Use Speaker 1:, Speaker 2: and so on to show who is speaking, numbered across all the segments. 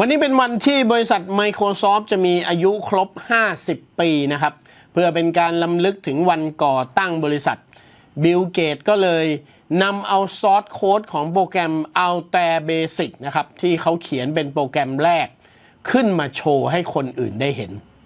Speaker 1: วันนี้เป็นวันที่บริษัท Microsoft จะมีอายุครบ 50 ปีนะครับ เพื่อเป็นการลำลึกถึงวันก่อตั้งบริษัท บิลเกตก็เลยนำเอาซอสโค้ดของโปรแกรม Altair Basic นะครับ ที่เขาเขียนเป็นโปรแกรมแรก ขึ้นมาโชว์ให้คนอื่นได้เห็น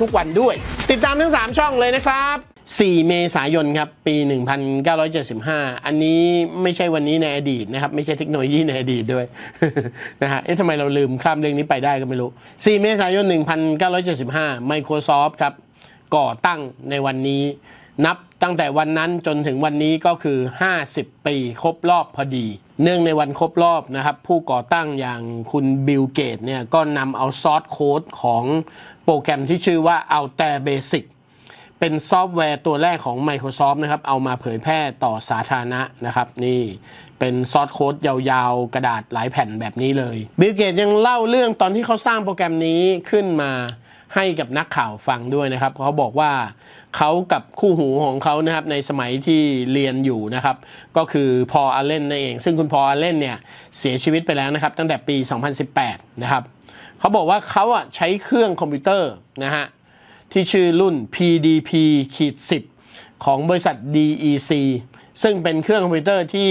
Speaker 1: ทุกวันด้วย ติดตามทั้ง 3 ช่องเลยนะครับ 4 เมษายนครับ ปี 1975 อันนี้ไม่ใช่วันนี้ในอดีตนะครับ ไม่ใช่เทคโนโลยีในอดีตด้วยนะฮะเอ๊ะทำไมเราลืมข้ามเรื่องนี้ไปได้ก็ไม่รู้ 4 เมษายน 1975 Microsoft ครับ ก่อตั้งในวันนี้นับตั้งแต่วันนั้นจนถึงวันนี้ก็คือ 50 ปีครบรอบพอดี เนื่องในวันครบรอบนะครับ ผู้ก่อตั้งอย่างคุณบิลเกตเนี่ยก็นำเอาซอสโค้ดของโปรแกรมที่ชื่อว่า Altair Basic เป็นซอฟต์แวร์ตัวแรกของ Microsoft นะครับ เอามาเผยแพร่ต่อสาธารณะนะครับ นี่เป็นซอสโค้ดยาวๆ กระดาษหลายแผ่นแบบนี้เลยบิลเกตยังเล่าเรื่องตอนที่เขาสร้างโปรแกรมนี้ขึ้นมา ให้กับนักข่าวฟังด้วยนะครับเขาบอกว่าเขากับคู่หูของเขานะครับในสมัยที่เรียนอยู่นะครับ ก็คือพออัลเลนนั่นเอง ซึ่งคุณพออัลเลนเนี่ยเสียชีวิตไปแล้วนะครับ ตั้งแต่ปี 2018 นะครับเขาบอกว่าเขาอะใช้เครื่องคอมพิวเตอร์นะฮะที่ชื่อรุ่น PDP ขีด10ของบริษัท DEC ซึ่งเป็นเครื่องคอมพิวเตอร์ที่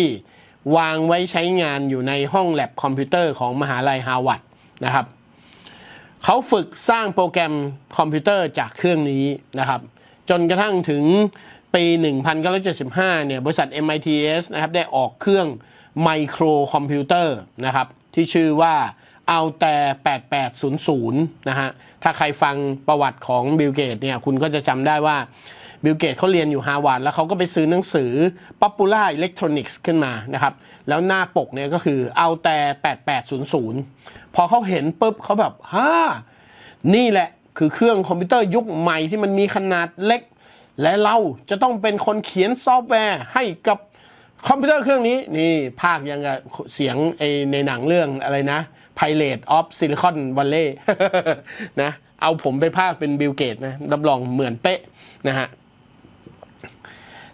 Speaker 1: วางไว้ใช้งานอยู่ในห้องแลบคอมพิวเตอร์ของมหาลัยฮาร์วาร์ดนะครับ เขาฝึกสร้างโปรแกรมคอมพิวเตอร์จากเครื่องนี้นะครับ จนกระทั่งถึงปี 1975 เนี่ย บริษัท MITS นะครับ ได้ออกเครื่องไมโครคอมพิวเตอร์นะครับ ที่ชื่อว่าเอาแต่ 8800 นะฮะ ถ้าใครฟังประวัติของบิลเกตเนี่ย คุณก็จะจำได้ว่า บิลเกตเขาเรียนอยู่ฮาวาดแล้วเขาก็ไปซื้อหนังสือ Popular Electronics ขึ้นมานะครับ แล้วหน้าปกเนี่ยก็คือเอาแต่ 8800 พอเขาเห็นปุ๊บเขาแบบฮ่านี่แหละคือเครื่องคอมพิวเตอร์ยุคใหม่ที่มันมีขนาดเล็ก และเราจะต้องเป็นคนเขียนซอฟต์แวร์ให้กับคอมพิวเตอร์เครื่องนี้นี่ภาคยังกับเสียงไอในหนังเรื่องอะไรนะ Pirate of Silicon Valley นะ เอาผมไปภาคเป็นบิลเกตนะ รับรองเหมือนเป๊ะนะฮะ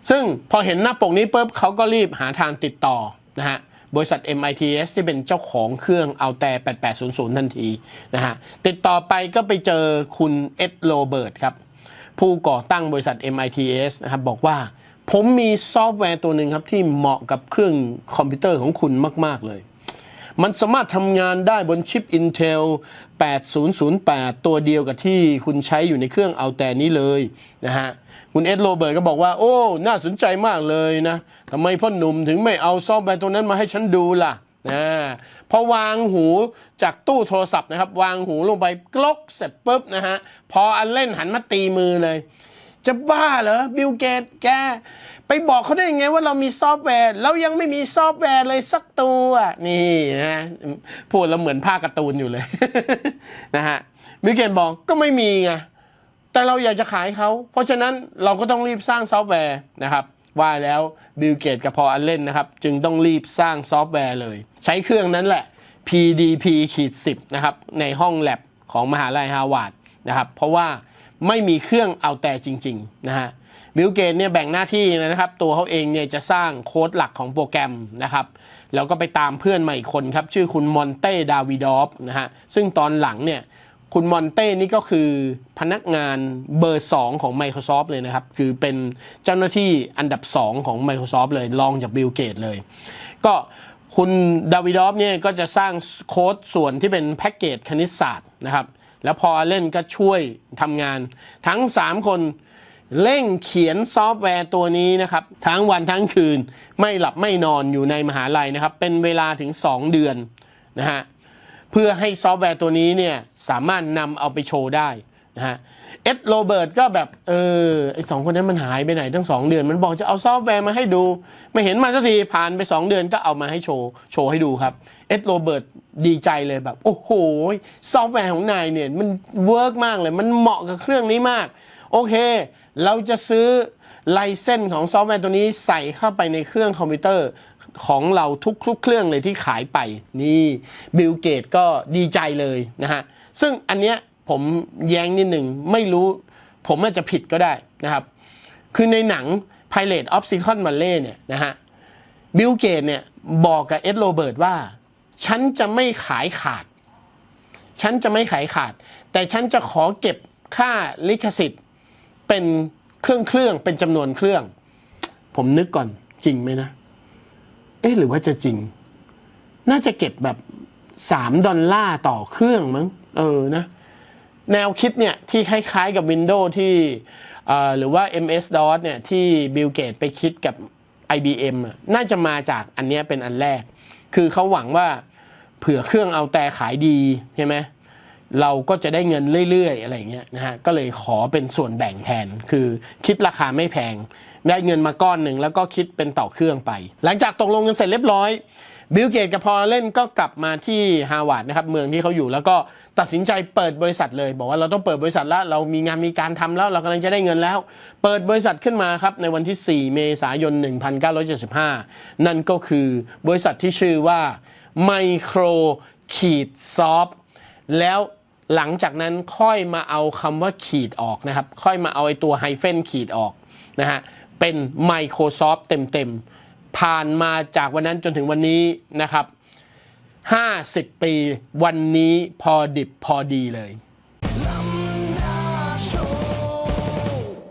Speaker 1: ซึ่งพอเห็นหน้าปกนี้ปุ๊บเขาก็รีบหาทางติดต่อนะฮะบริษัท MITS ที่เป็นเจ้าของเครื่องเอาแต่ 8800 ทันทีนะฮะติดต่อไปก็ไปเจอคุณเอ็ดโรเบิร์ตครับ ผู้ก่อตั้งบริษัท MITS นะครับบอกว่า ผมมีซอฟต์แวร์ตัวหนึ่งครับที่เหมาะกับเครื่องคอมพิวเตอร์ของคุณมาก ๆ เลย มันสามารถทำงานได้บนชิป Intel 8008 ตัวเดียวกับที่คุณใช้อยู่ในเครื่องเอาแต่นี้เลยนะฮะ คุณเอ็ดโรเบิร์ตก็บอกว่า โอ้ น่าสนใจมากเลยนะทำไมพ่อหนุ่มถึงไม่เอาซอฟต์แวร์ตัวนั้นมาให้ฉันดูล่ะนะพอวางหูจากตู้โทรศัพท์นะครับ วางหูลงไปกลกเสร็จปุ๊บนะฮะ พออันเล่นหันมาตีมือเลย จะบ้าเหรอบิลเกตแก ไปบอกเขาได้ยังไงว่าเรามีซอฟต์แวร์ เรายังไม่มีซอฟต์แวร์เลยสักตัวนี่นะพูดแล้วเหมือนภาคการ์ตูนอยู่เลย นะฮะบิลเกตบอกก็ไม่มีไงแต่เราอยากจะขายเขา เพราะฉะนั้นเราก็ต้องรีบสร้างซอฟต์แวร์นะครับว่าแล้วบิลเกตกับพออันเล่นนะครับ จึงต้องรีบสร้างซอฟต์แวร์เลย ใช้เครื่องนั้นแหละ PDP ขีด10 นะครับ ในห้องแลบของมหาลัยฮาร์วาร์ดนะครับ เพราะว่า ไม่มีเครื่องเอาแต่จริงๆนะฮะบิลเกตเนี่ยแบ่งหน้าที่นะครับ ตัวเขาเองเนี่ยจะสร้างโค้ดหลักของโปรแกรมนะครับ แล้วก็ไปตามเพื่อนใหม่อีกคนครับ ชื่อคุณมอนเต้ดาวิดอฟนะฮะซึ่งตอนหลังเนี่ยคุณมอนเต้นี่ก็คือพนักงานเบอร์ 2 ของ Microsoft เลยนะครับ คือเป็นเจ้าหน้าที่อันดับ 2 ของ Microsoft เลยรองจากบิลเกตเลย ก็คุณดาวิดอฟเนี่ยก็จะสร้างโค้ดส่วนที่เป็นแพ็กเกจคณิตศาสตร์นะครับ แล้วพอเล่นก็ช่วยทำงาน ทั้ง 3 คนเร่งเขียนซอฟต์แวร์ตัวนี้นะครับ ทั้งวันทั้งคืนไม่หลับไม่นอนอยู่ในมหาลัยนะครับ เป็นเวลาถึง 2 เดือนนะฮะเพื่อให้ซอฟต์แวร์ตัวนี้เนี่ยสามารถนำเอาไปโชว์ได้ นะฮะเอ็ดโรเบิร์ตก็แบบ เออไอสองคนนั้นมันหายไปไหนตั้งสองเดือน มันบอกจะเอาซอฟต์แวร์มาให้ดู ไม่เห็นมาสักทีผ่านไปสองเดือนก็เอามาให้โชว์โชว์ให้ดูครับเอ็ดโรเบิร์ตดีใจเลยแบบ โอ้โห ซอฟต์แวร์ของนายเนี่ย มันเวิร์กมากเลย มันเหมาะกับเครื่องนี้มาก โอเค เราจะซื้อไลเซนส์ของซอฟต์แวร์ตัวนี้ใส่เข้าไปในเครื่องคอมพิวเตอร์ของเราทุกๆเครื่องเลยที่ขายไปนี่บิลเกตก็ดีใจเลยนะฮะซึ่งอันเนี้ย ผมแย้งนิดหนึ่งไม่รู้ผมอาจจะผิดก็ได้นะครับ คือในหนัง Pilot of Silicon Valley เนี่ยนะฮะบิลเกตเนี่ยบอกกับเอ็ดโรเบิร์ตว่า ฉันจะไม่ขายขาด ฉันจะไม่ขายขาด แต่ฉันจะขอเก็บค่าลิขสิทธิ์เป็นเครื่องเครื่องเป็นจำนวนเครื่อง ผมนึกก่อนจริงไหมนะ เอ๊ะหรือว่าจะจริง น่าจะเก็บแบบสามดอลลาร์ต่อเครื่องมั้งเออนะ แนวคิดเนี่ยที่คล้ายๆกับ Windows ที่หรือว่า MS-DOS เนี่ยที่บิลเกตไปคิดกับ IBM อะน่าจะมาจากอันนี้เป็นอันแรก คือเขาหวังว่าเผื่อเครื่องเอาแต่ขายดีใช่ไหมเราก็จะได้เงินเรื่อยๆ อะไรเงี้ยนะฮะ ก็เลยขอเป็นส่วนแบ่งแทน คือคิดราคาไม่แพง ได้เงินมาก้อนหนึ่งแล้วก็คิดเป็นต่อเครื่องไป หลังจากตกลงกันเสร็จเรียบร้อย บิลเกตกับพอเล่นก็กลับมาที่ฮาวาดนะครับเมืองที่เขาอยู่แล้วก็ตัดสินใจเปิดบริษัทเลย บอกว่าเราต้องเปิดบริษัทแล้วเรามีงานมีการทำแล้วเรากำลังจะได้เงินแล้ว เปิดบริษัทขึ้นมาครับในวันที่ 4 เมษายน 1975 นั่นก็คือบริษัทที่ชื่อว่า Micro ขีดซอฟแล้วหลังจากนั้นค่อยมาเอาคำว่าขีดออกนะครับ ค่อยมาเอาไอตัวไฮเฟนขีดออกนะฮะเป็น Microsoft เต็มๆ ผ่านมาจากวันนั้นจนถึงวันนี้นะครับ 50 ปีวันนี้พอดิบพอดีเลย